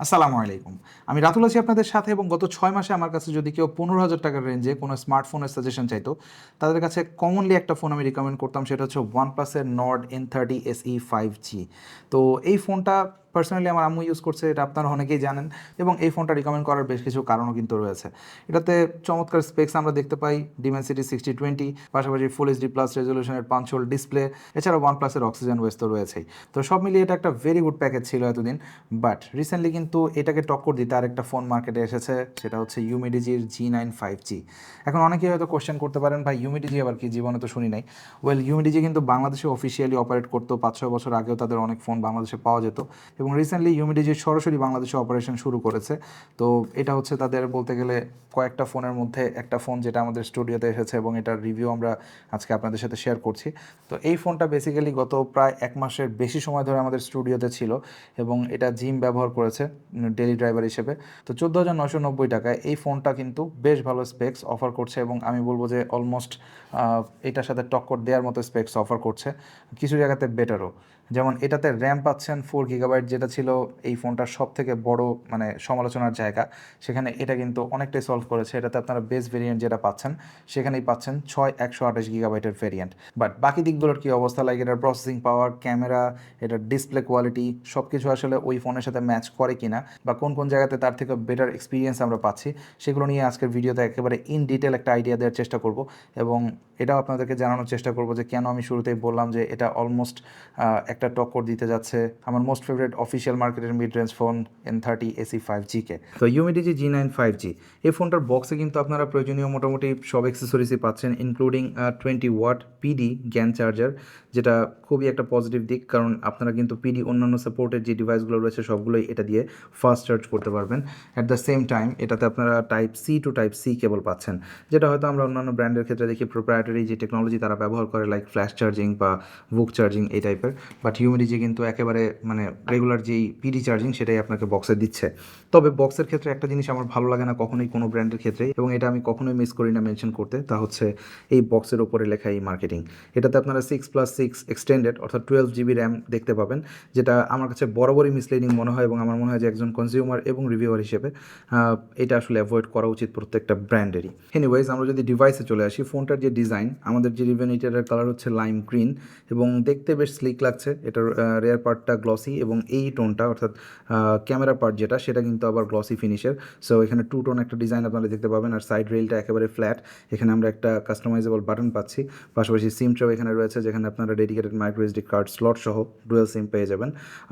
আসসালামু আলাইকুম। আমি রাতুল আছি আপনাদের সাথে এবং গত ছয় মাসে আমার কাছে যদি কেউ পনেরো হাজার টাকার রেঞ্জে কোনো স্মার্টফোনের সাজেশন চাইতো, তাদের কাছে কমনলি একটা ফোন আমি রিকমেন্ড করতাম, সেটা হচ্ছে ওয়ান প্লাসের Nord N thirty S E five G তো এই ফোনটা পার্সোনালি আমার আম্মু ইউজ করছে, এটা আপনারা অনেকেই জানেন এবং এই ফোনটা রিকমেন্ড করার বেশ কিছু কারণও কিন্তু রয়েছে। এটাতে চমৎকার স্পেক্স আমরা দেখতে পাই ডিমেন্সিটি সিক্সটি টোয়েন্টি পাশাপাশি ফুল এইচডি প্লাস রেজলিউশনের পাঞ্চল ডিসপ্লে এছাড়া ওয়ান প্লাসের অক্সিজেন ওয়েস্ট তো রয়েছেই। তো সব মিলিয়ে এটা একটা ভেরি গুড প্যাকেজ ছিল এতদিন বাট রিসেন্টলি কিন্তু এটাকে টক্কর দিতে আরেকটা ফোন মার্কেটে এসেছে, সেটা হচ্ছে ইউমিডিজির জি নাইন ফাইভ জি এখন অনেকেই হয়তো কোশ্চেন করতে পারেন, ভাই ইউমিডিজি আবার কি? জীবনে তো শুনি নাই। ওয়েল ইউমিডিজি কিন্তু বাংলাদেশে অফিসিয়ালি অপারেট করতো, পাঁচ ছয় বছর আগেও তাদের অনেক ফোন বাংলাদেশে পাওয়া যেত এবং রিসেন্টলি ইউমিডিজি সরাসরি বাংলাদেশে অপারেশন শুরু করেছে, তো এটা হচ্ছে তাদের বলতে গেলে কয়েকটা ফোনের মধ্যে একটা ফোন যেটা আমাদের স্টুডিওতে এসেছে এবং এটার রিভিউ আমরা আজকে আপনাদের সাথে শেয়ার করছি। তো এই ফোনটা বেসিক্যালি গত প্রায় এক মাসের বেশি সময় ধরে আমাদের স্টুডিওতে ছিল এবং এটা জিম ব্যবহার করেছে ডেলি ড্রাইভার হিসেবে। তো চোদ্দ হাজার নশো নব্বই টাকায় এই ফোনটা কিন্তু বেশ ভালো স্পেক্স অফার করছে এবং আমি বলব যে অলমোস্ট এটার সাথে টক্কর দেওয়ার মতো স্পেক্স অফার করছে, কিছু জায়গাতে বেটারও যেমন এটাতে র্যাম পাচ্ছেন ফোর গিগাবাইট যেটা ছিল এই ফোনটার সব থেকে বড় মানে সমালোচনার জায়গা। সেখানে এটা কিন্তু অনেকটাই সলভ করেছে। এটাতে আপনারা বেস ভেরিয়েন্ট যেটা পাচ্ছেন, সেখানেই পাচ্ছেন ছয় একশো আঠাশ গিগাবাইটের ভেরিয়েন্ট বাট বাকি দিকগুলোর কী অবস্থা? লাগে এটার প্রসেসিং পাওয়ার ক্যামেরা এটার ডিসপ্লে কোয়ালিটি সব কিছু আসলে ওই ফোনের সাথে ম্যাচ করে কিনা বা কোন কোন জায়গাতে তার থেকে বেটার এক্সপিরিয়েন্স আমরা পাচ্ছি, সেগুলো নিয়ে আজকের ভিডিওতে একেবারে ইন ডিটেল একটা আইডিয়া দেওয়ার চেষ্টা করব। এবং এটাও আপনাদেরকে জানানোর চেষ্টা করব যে কেন আমি শুরুতেই বললাম যে এটা অলমোস্ট একটা টক্কর দিতে যাচ্ছে। আমার মোস্ট ফেভারিট অফিসিয়াল মার্কেটের mid range phone N thirty AC five GK তো UMIDIGI G nine five G এই ফোনটার বক্সে কিন্তু আপনারা প্রয়োজনীয় মোটামুটি সব অ্যাক্সেসরিজই পাচ্ছেন including twenty watt PD GaN charger যেটা খুবই একটা পজিটিভ দিক, কারণ আপনারা কিন্তু পিডি অন্যান্য সাপোর্টের যে ডিভাইসগুলো রয়েছে, সবগুলোই এটা দিয়ে ফাস্ট চার্জ করতে পারবেন। অ্যাট দ্য সেম টাইম এটাতে আপনারা type C to type C cable পাচ্ছেন, যেটা হয়তো আমরা অন্যান্য ব্র্যান্ডের ক্ষেত্রে দেখি প্রোপ্রাইটারি যে টেকনোলজি তারা ব্যবহার করে লাইক ফ্ল্যাশ চার্জিং বা বুক চার্জিং এই টাইপের বাট হিউমিডিজি কিন্তু একেবারে মানে রেগুলার যেই পিডি চার্জিং সেটাই আপনাকে বক্সে দিচ্ছে। তবে বক্সের ক্ষেত্রে একটা জিনিস আমার ভালো লাগে না কখনোই কোনো ব্র্যান্ডের ক্ষেত্রে এবং এটা আমি কখনোই মিস করি না মেনশন করতে, তা হচ্ছে এই বক্সের ওপরে লেখা এই মার্কেটিং এটাতে আপনারা সিক্স প্লাস সিক্স এক্সটেন্ডেড অর্থাৎ টুয়েলভ জিবি র্যাম দেখতে পাবেন, যেটা আমার কাছে বরাবরই মিসলিডিং মনে হয় এবং আমার মনে হয় যে একজন কনজিউমার এবং রিভিউয়ার হিসেবে এটা আসলে অ্যাভয়েড করা উচিত প্রত্যেকটা ব্র্যান্ডেরই এনিওয়াইজ আমরা যদি ডিভাইসে চলে আসি ফোনটার যে ডিজাইন আমাদের যে রিভেনিটারের কালার হচ্ছে লাইম গ্রিন এবং দেখতে বেশ স্লিক লাগছে। এটার রেয়ার পার্টটা গ্লসি এবং এই টোনটা অর্থাৎ ক্যামেরা পার্ট যেটা, সেটা কিন্তু আবার গ্লসি ফিনিশের সো এখানে টু টোন একটা ডিজাইন আপনারা দেখতে পাবেন, আর সাইড রেলটা একেবারে ফ্ল্যাট এখানে আমরা একটা কাস্টমাইজেবল বাটন পাচ্ছি। পাশাপাশি সিম ট্রেও এখানে রয়েছে, যেখানে আপনারা dedicated micro SD card slot সহ ডুয়েল সিম পেয়ে যাবেন।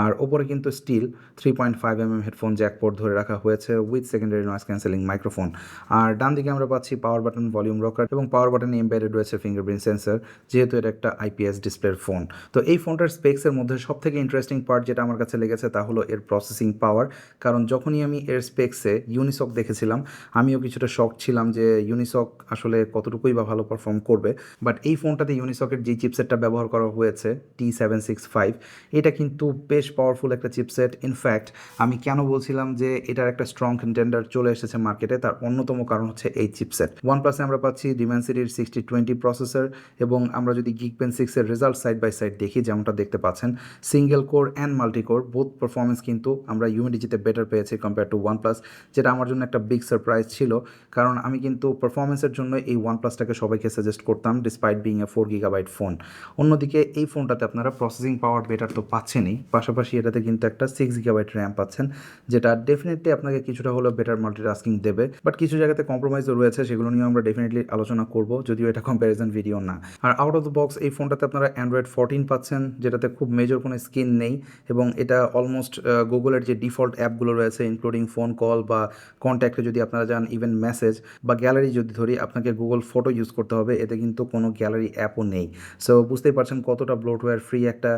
আর ওপরে কিন্তু still three point five M M headphone jack port ধরে রাখা হয়েছে with secondary noise cancelling microphone আর ডান দিকে আমরা পাচ্ছি পাওয়ার বাটন ভলিউম রকার এবং পাওয়ার বাটনে এমবেডেড রয়েছে ফিঙ্গারপ্রিন্ট সেন্সর যেহেতু এটা একটা আইপিএস ডিসপ্লের ফোন তো এই ফোনটার স্পেক্সের মধ্যে সব থেকে ইন্টারেস্টিং পার্ট যেটা আমার কাছে লেগেছে তা হলো এর প্রসেসিং পাওয়ার কারণ যখনই আমি এর স্পেক্সে ইউনিসক দেখেছিলাম, আমিও কিছুটা শক ছিলাম যে ইউনিসক আসলে কতটুকুই বা ভালো পারফর্ম করবে। বাট এই ফোনটাতে ইউনিসকের যে চিপসেটটা ব্যবহার করা হয়েছে টি সেভেন সিক্স ফাইভ এটা কিন্তু বেশ পাওয়ারফুল একটা চিপসেট ইনফ্যাক্ট আমি কেন বলছিলাম যে এটার একটা স্ট্রং কন্টেন্ডার চলে এসেছে মার্কেটে তার অন্যতম কারণ হচ্ছে এই চিপসেট ওয়ান প্লাসে আমরা পাচ্ছি ডিমেন্সিটির সিক্সটি টোয়েন্টি প্রসেসর এবং আমরা যদি গিকপেন সিক্সের রেজাল্ট সাইড বাই সাইড দেখি, যেমনটা দেখতে পাচ্ছেন। Single core and multi core both performance কিন্তু আমরা ইউমিডিজিতে বেটার পেয়েছি কম্পেয়ার টু ওয়ান প্লাস যেটা আমার জন্য একটা বিগ সারপ্রাইজ ছিল। কারণ আমি কিন্তু পারফরমেন্সের জন্য এই ওয়ান প্লাসটাকে সবাইকে সাজেস্ট করতাম despite being a four gigabyte phone অন্যদিকে এই ফোনটাতে আপনারা প্রসেসিং পাওয়ার বেটার তো পাচ্ছেনই, পাশাপাশি এটাতে কিন্তু একটা সিক্স গিগাবাইট র্যাম পাচ্ছেন, যেটা ডেফিনেটলি আপনাকে কিছুটা হলেও বেটার মাল্টিটাস্কিং দেবে। বাট কিছু জায়গাতে কম্প্রোমাইজও রয়েছে, সেগুলো নিয়ে আমরা ডেফিনেটলি আলোচনা করব, যদিও এটা কম্প্যারিজন ভিডিও না। আর আউট অফ দ্য বক্স এই ফোনটাতে আপনারা অ্যান্ড্রয়েড ফোরটিন পাচ্ছেন যেটাতে খুব মেজর কোনো স্ক্রিন নেই এবং এটা অলমোস্ট গুগলের যে ডিফল্ট অ্যাপগুলো রয়েছে ইনক্লুডিং ফোন কল বা কন্ট্যাক্টে যদি আপনারা যান ইভেন মেসেজ বা গ্যালারি যদি ধরি, আপনাকে গুগল ফটো ইউজ করতে হবে, এতে কিন্তু কোনো গ্যালারি অ্যাপও নেই। সো বুঝতেই পারছেন কতটা ব্লোটওয়্যার ফ্রি একটা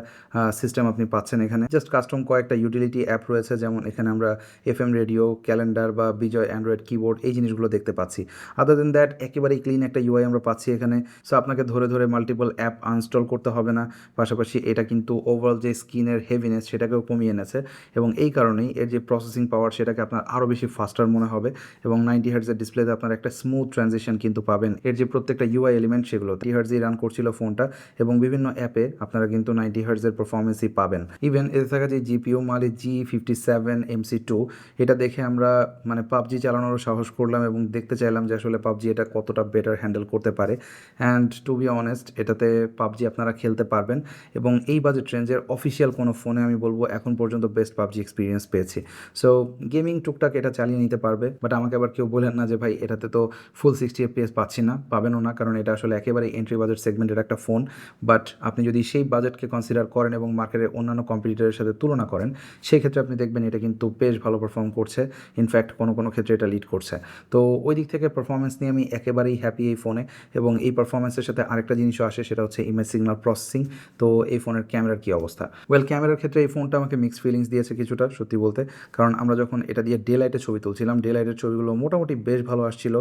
সিস্টেম আপনি পাচ্ছেন এখানে। জাস্ট কাস্টম কয়েকটা ইউটিলিটি অ্যাপ রয়েছে, যেমন এখানে আমরা এফ এম রেডিও ক্যালেন্ডার বা বিজয় অ্যান্ড্রয়েড কিবোর্ড এই জিনিসগুলো দেখতে পাচ্ছি। আদার দেন দ্যাট একেবারেই ক্লিন একটা ইউআই আমরা পাচ্ছি এখানে। সো আপনাকে ধরে ধরে মাল্টিপল অ্যাপ আনস্টল করতে হবে না। পাশাপাশি এটা কিন্তু ওভারঅল যে স্কিনের হেভিনেস সেটাকেও কমিয়ে এনেছে এবং এই কারণেই এর যে প্রসেসিং পাওয়ার সেটাকে আপনার আরও বেশি ফাস্টার মনে হবে এবং নাইনটি হার্টসের ডিসপ্লেতে আপনার একটা স্মুথ ট্রানজিশন কিন্তু পাবেন। এর যে প্রত্যেকটা ইউআই এলিমেন্ট সেগুলো টি হার্টসই রান করছিল ফোনটা এবং বিভিন্ন অ্যাপে আপনারা কিন্তু নাইনটি হার্টসের পারফরমেন্সই পাবেন। ইভেন এতে থাকা যে GPU Mali G fifty seven MC two এটা দেখে আমরা মানে পাবজি চালানোরও সাহস করলাম এবং দেখতে চাইলাম যে আসলে পাবজি এটা কতটা বেটার হ্যান্ডেল করতে পারে। অ্যান্ড টু বি অনেস্ট এটাতে পাবজি আপনারা খেলতে পারবেন এবং এই বাজেট রেঞ্জের অফিসিয়াল কোনো ফোনে আমি বলব এখন পর্যন্ত বেস্ট পাবজি এক্সপিরিয়েন্স পেয়েছি। সো গেমিং টুকটাক এটা চালিয়ে নিতে পারবে বাট আমাকে আবার কেউ বলেন না যে ভাই এটাতে তো ফুল সিক্সটি এফপিএস পাচ্ছি না, পাবেনও না, কারণ এটা আসলে একেবারে এন্ট্রি বাজেট সেগমেন্টের একটা ফোন বাট আপনি যদি সেই বাজেটকে কনসিডার করেন এবং মার্কেটের অন্যান্য কম্পিটিটারের সাথে তুলনা করেন, সেই ক্ষেত্রে আপনি দেখবেন এটা কিন্তু বেশ ভালো পারফর্ম করছে। ইনফ্যাক্ট কোনো কোনো ক্ষেত্রে এটা লিড করছে। তো ওই দিক থেকে পারফরমেন্স নিয়ে আমি একেবারেই হ্যাপি এই ফোনে এবং এই পারফরমেন্সের সাথে আরেকটা জিনিসও আসে, সেটা হচ্ছে ইমেজ সিগনাল প্রসেসিং তো এই ফোনের ক্যামেরার কী অবস্থা? ওয়েল ক্যামেরার ক্ষেত্রে এই ফোনটা আমাকে মিক্সড ফিলিংস দিয়েছে কিছুটা, সত্যি বলতে। কারণ আমরা যখন এটা দিয়ে ডে লাইটে ছবি তুলছিলাম ডে লাইটের ছবিগুলো মোটামুটি বেশ ভালো আসছিল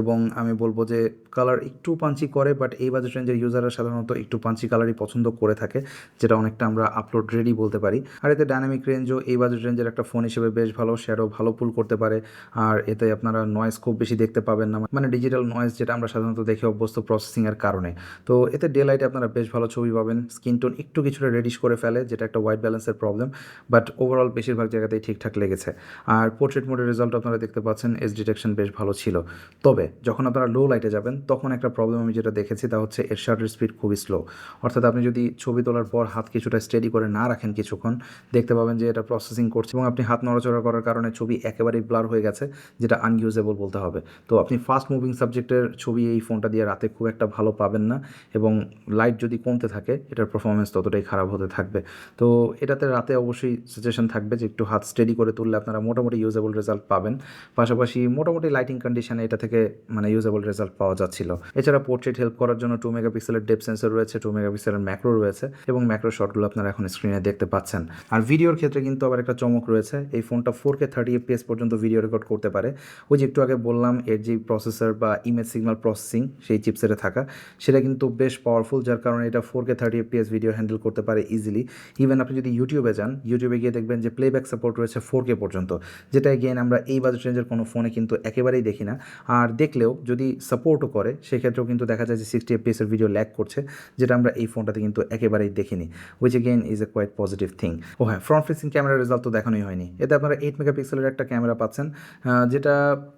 এবং আমি বলব যে কালার একটু পাঞ্চি করে বাট এই বাজেট রেঞ্জের ইউজাররা সাধারণত একটু পাঞ্চি কালারই পছন্দ করে থাকে, যেটা অনেকটা আমরা আপলোড রেডি বলতে পারি। আর এতে ডাইনামিক রেঞ্জও এই বাজেট রেঞ্জের একটা ফোন হিসেবে বেশ ভালো শ্যাডো ভালো পুল করতে পারে। আর এতে আপনারা নয়েজ খুব বেশি দেখতে পাবেন না মানে ডিজিটাল নয়েজ যেটা আমরা সাধারণত দেখে অভ্যস্ত প্রসেসিংয়ের কারণে। তো এতে ডে লাইটে আপনারা বেশ ভালো ছবি পাবেন স্কিন টোন একটু কিছুটা রেডিশ করে ফেলে, যেটা একটা হোয়াইট ব্যালেন্সের প্রবলেম বাট ওভারঅল বেশিরভাগ জায়গাতেই ঠিকঠাক লেগেছে। আর পোর্ট্রেট মোডের রেজাল্ট আপনারা দেখতে পাচ্ছেন এস ডিটেকশন বেশ ভালো ছিল। তবে যখন আপনারা লো লাইটে যাবেন, তখন একটা প্রবলেম আমি যেটা দেখেছি, তা হচ্ছে এর শার্টের স্পিড খুবই স্লো অর্থাৎ আপনি যদি ছবি তোলার পর হাত কিছুটা স্টেডি করে না রাখেন কিছুক্ষণ, দেখতে পাবেন যে এটা প্রসেসিং করছে এবং আপনি হাত নড়াচড়া করার কারণে ছবি একেবারেই ব্লার হয়ে গেছে, যেটা আনইউজেবল বলতে হবে। তো আপনি ফাস্ট মুভিং সাবজেক্টের ছবি এই ফোনটা দিয়ে রাতে খুব একটা ভালো পাবেন না এবং লাইট যদি কমতে থাকে, এটার পারফরমেন্স ততটাই খারাপ হতে থাকবে। তো এটাতে রাতে অবশ্যই সাজেশন থাকবে যে একটু হাত স্টেডি করে তুললে আপনারা মোটামুটি ইউজেবল রেজাল্ট পাবেন। পাশাপাশি মোটামুটি লাইটিং কন্ডিশনে এটা থেকে মানে ইউজেবল রেজাল্ট পাওয়া যাচ্ছিল। এছাড়া পোর্ট্রেট হেল্প করার জন্য টু মেগাপিক্সেলের ডেপ সেন্সর রয়েছে টু মেগাপিক্সেলের ম্যাক্রো রয়েছে এবং ম্যাক্রো শটগুলো আপনারা এখন স্ক্রিনে দেখতে পাচ্ছেন। আর ভিডিওর ক্ষেত্রে কিন্তু আবার একটা চমক রয়েছে, এই ফোনটা ফোর কে থার্টি এফপিএস পর্যন্ত ভিডিও রেকর্ড করতে পারে। ওই যে একটু আগে বললাম, এর যে প্রসেসর বা ইমেজ সিগন্যাল প্রসেসিং সেই চিপসেটে থাকা, সেটা কিন্তু বেশ পাওয়ারফুল যার কারণে এটা four K thirty FPS video handle করতে পারে ইজিলি ইভেন আপনি যদি ইউটিউবে যান ইউটিউবে গিয়ে দেখবেন যে প্লেব্যাক সাপোর্ট রয়েছে ফোর কে পর্যন্ত। যেটা গেন আমরা এই বাজেট রেঞ্জের কোনো ফোনে কিন্তু একেবারেই দেখি না। আর দেখলেও যদি সাপোর্টও করে, সেক্ষেত্রেও কিন্তু দেখা যায় যে সিক্সটি এফপিএসের ভিডিও ল্যাক করছে, যেটা আমরা এই ফোনটাতে কিন্তু একেবারেই দেখিনি। Which again is a quite positive thing ও হ্যাঁ ফ্রন্ট ফেসিং ক্যামেরার রেজাল্ট তো দেখানোই হয়নি। এতে আপনারা এইট মেগাপিক্সেলের একটা ক্যামেরা পাচ্ছেন যেটা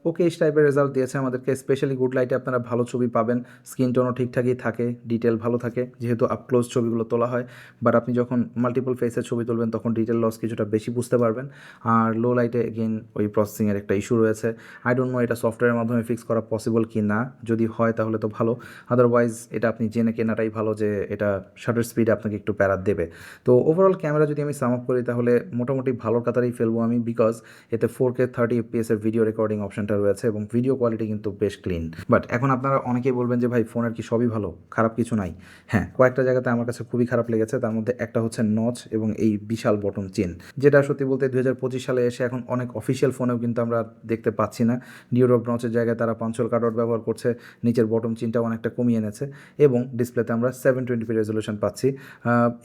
ওকে এই টাইপের রেজাল্ট দিয়েছে আমাদেরকে। স্পেশালি গুড লাইটে আপনারা ভালো ছবি পাবেন। স্ক্রিন টোনও ঠিকঠাকই থাকে ডিটেল ভালো থাকে। যেহেতু আপ ক্লোজ ছবিগুলো তোলা হয়। বাট আপনি যখন মাল্টিপল ফেসের ছবি তুলবেন, তখন ডিটেল লস কিছুটা বেশি বুঝতে পারবেন। আর লো লাইটে এগেন ওই প্রসেসিংয়ের একটা ইস্যু রয়েছে। আই ডোন্ট নো এটা সফটওয়্যারের মাধ্যমে ফিক্স করা পসিবল কি না যদি হয়, তাহলে তো ভালো। আদারওয়াইজ এটা আপনি জেনে কেনাটাই ভালো যে এটা শাটার স্পিড আপনাকে একটু প্যারা দেবে। তো ওভারঅল ক্যামেরা যদি আমি সাম আপ করি, তাহলে মোটামুটি ভালো কাতারেই ফেলব আমি বিকজ এতে ফোর কে থার্টি এফপিএস এর ভিডিও রেকর্ডিং অপশনটা রয়েছে এবং ভিডিও কোয়ালিটি কিন্তু বেশ ক্লিন বাট এখন আপনারা অনেকেই বলবেন যে, ভাই ফোনের কি সবই ভালো? খারাপ কিছু নাই। হ্যাঁ কয়েকটা জায়গাতে আমার কাছে খুবই খারাপ লেগেছে। তার মধ্যে একটা হচ্ছে নচ এবং এই বিশাল বটম চেন যেটা সত্যি বলতে দু হাজার পঁচিশ সালে এসে এখন অনেক অফিসিয়াল ফোনেও কিন্তু আমরা দেখতে পাচ্ছি না। ডিওরব নচের জায়গায় তারা পাঞ্চল কাটআউট ব্যবহার করছে, নিচের বটম চিনটা অনেকটা কমিয়ে এনেছে এবং ডিসপ্লেতে আমরা সেভেন টোয়েন্টি রেজলিউশন পাচ্ছি।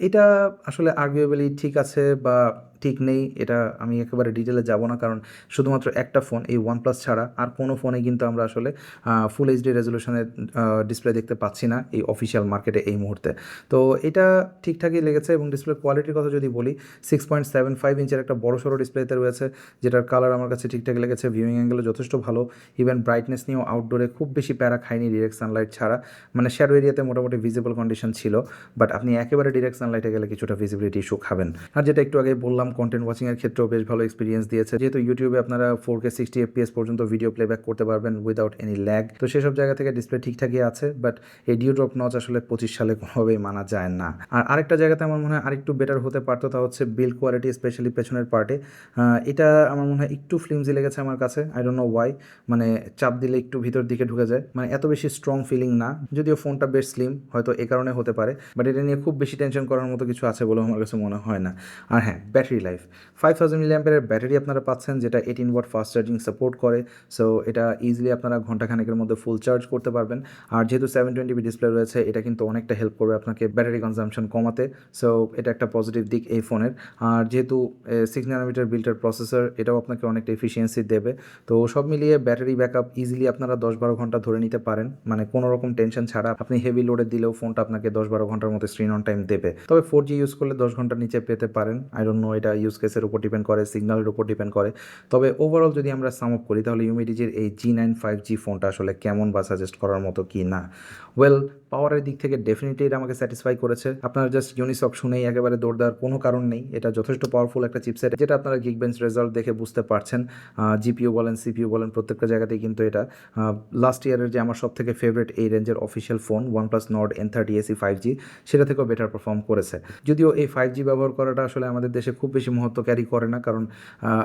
এটা আসলে আর্গুয়েবলি ঠিক আছে বা ঠিক নেই, এটা আমি একেবারে ডিটেলে যাব না, কারণ শুধুমাত্র একটা ফোন এই ওয়ান প্লাস ছাড়া আর কোনো ফোনে কিন্তু আমরা আসলে ফুল এইচডি রেজলিউশনের ডিসপ্লে দেখতে পাচ্ছি না এই অফিসিয়াল মার্কেটে এই মুহূর্তে। তো এটা ঠিকঠাকই লেগেছে এবং ডিসপ্লে কোয়ালিটির কথা যদি বলি সিক্স পয়েন্ট সেভেন ফাইভ ইঞ্চের একটা বড় সড়ো ডিসপ্লেতে রয়েছে, যেটার কালার আমার কাছে ঠিকঠাক লেগেছে ভিউইং অ্যাঙ্গেলও যথেষ্ট ভালো ইভেন ব্রাইটনেস নিয়েও আউটডোরে খুব বেশি প্যারা খায়নি ডিরেক্ট সানলাইট ছাড়া মানে শ্যাডো এরিয়াতে মোটামুটি ভিজিবল কন্ডিশন ছিল বাট আপনি একেবারে ডিরেক্ট সানলাইটে গেলে কিছুটা ভিজিবিলিটি ইস্যু খাবেন। আর যেটা একটু আগে বললাম কন্টেন্ট ওয়াচিংয়ের ক্ষেত্রেও বেশ ভালো এক্সপিরিয়েন্স দিয়েছে। যেহেতু ইউটিউবে আপনারা ফোর কে সিক্সটি এফপিএস পর্যন্ত ভিডিও প্লেব্যাক করতে পারবেন উইদাউট এনি ল্যাগ তো সেসব জায়গা থেকে ডিসপ্লে ঠিকঠাকই আছে বাট এই ডিও ড্রপ নচ আসলে পঁচিশ সালে কোনোভাবেই মানা যায় না। আর আরেকটা জায়গাতে আমার মনে হয় আরেকটু বেটার হতে পারতো তা হচ্ছে বিল্ড কোয়ালিটি স্পেশালি পেছনের পার্টে এটা আমার মনে হয় একটু ফ্লিমজি লেগেছে আমার কাছে আই ডোন্ট নো ওয়াই মানে চাপ দিলে একটু ভিতর দিকে ঢুকে যায়। মানে এত বেশি স্ট্রং ফিলিং না, যদিও ফোনটা বেশ স্লিম হয়তো এ কারণে হতে পারে বাট এটা নিয়ে খুব বেশি টেনশন করার মতো কিছু আছে বলে আমার কাছে মনে হয় না। আর হ্যাঁ battery life five thousand milli অ্যাম্পের battery আপনারা পাচ্ছেন, যেটা eighteen watt fast charging support করে সো এটা ইজিলি আপনারা ঘন্টাখানেকের মধ্যে ফুল চার্জ করতে পারবেন। আর যেহেতু সেভেন টোয়েন্টি বি ডিসপ্লে রয়েছে, এটা কিন্তু অনেকটা হেল্প করবে আপনাকে ব্যাটারি কনজাম্পশন কমাতে সো এটা একটা পজিটিভ দিক এই ফোনের। আর যেহেতু সিক্স নানোমিটার বিল্টার প্রসেসর এটাও আপনাকে অনেকটা এফিসিয়েন্সি দেবে। তো সব মিলিয়ে ব্যাটারি ব্যাকআপ ইজিলি আপনারা দশ বারো ঘণ্টা ধরে নিতে পারেন মানে কোনো রকম টেনশন ছাড়া। আপনি হেভি লোডে দিলেও ফোনটা আপনাকে দশ বারো ঘণ্টার মতো স্ক্রিন অন টাইম দেবে। তবে ফোর জি ইউজ করলে দশ ঘণ্টার নিচে পেতে পারেন। আই ডোন্ট নো এটা ইউজ কেসের উপর ডিপেন্ড করে সিগন্যালের উপর ডিপেন্ড করে। তবে ওভারঅল যদি আমরা সাম আপ করি, তাহলে ইউমিডিজির এই জি নাইন ফাইভ জি ফোনটা আসলে কেমন বা সাজেস্ট করার মতো কি না? ওয়েল পাওয়ারের দিক থেকে ডেফিনেটলি এটা আমাকে স্যাটিসফাই করেছে। আপনারা জাস্ট ইউনিসক শুনেই একেবারে দৌড় দেওয়ার কোনো কারণ নেই। এটা যথেষ্ট পাওয়ারফুল একটা চিপসেট যেটা আপনারা গিগবেঞ্চ রেজাল্ট দেখে বুঝতে পারছেন। জিপিও বলেন সিপিও বলেন, প্রত্যেকটা জায়গাতেই কিন্তু এটা। লাস্ট ইয়ারের যে আমার সব থেকে ফেভারিট এই রেঞ্জের official phone one plus Nord N thirty SE five G সেটা থেকেও বেটার পারফর্ম করেছে। যদিও এই ফাইভ জি ব্যবহার করাটা আসলে আমাদের দেশে খুব বেশি মহত্ব ক্যারি করে না, কারণ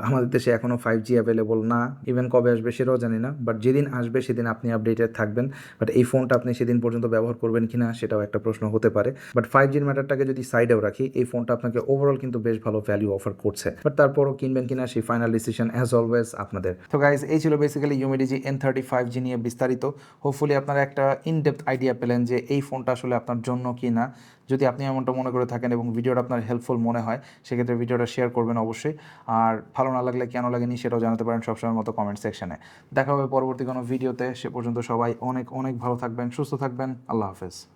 আমাদের দেশে এখনও ফাইভ জি অ্যাভেলেবল না। ইভেন কবে আসবে সেটাও জানি না বাট যেদিন আসবে সেদিন আপনি আপডেটেড থাকবেন। বাট এই ফোনটা আপনি সেদিন পর্যন্ত ব্যবহার করবেন কিনা সেটাও একটা প্রশ্ন হতে পারে। বাট ফাইভ জির ম্যাটারটাকে যদি সাইডেও রাখি, এই ফোনটা আপনাকে ওভারঅল কিন্তু বেশ ভালো ভ্যালু অফার করছে। বাট তারপরও কিনবেন কিনা সেই ফাইনাল ডিসিশন অ্যাজ অলওয়েজ আপনাদের। তো গাইজ এই ছিল basically UMIDIGI N thirty five G নিয়ে বিস্তারিত। হোপফুলি আপনারা একটা ইনডেপথ আইডিয়া পেলেন যে এই ফোনটা আসলে আপনার জন্য কি না যদি আপনি এমনটা মনে করে থাকেন এবং ভিডিওটা আপনার হেল্পফুল মনে হয়, সেক্ষেত্রে ভিডিওটা শেয়ার করবেন অবশ্যই। আর ভালো না লাগলে কেন লাগেনি সেটাও জানাতে পারেন সবসময় মতো কমেন্ট সেকশনে দেখা হবে পরবর্তী কোনো ভিডিওতে সে পর্যন্ত সবাই অনেক অনেক ভালো থাকবেন, সুস্থ থাকবেন। আল্লাহ হাফেজ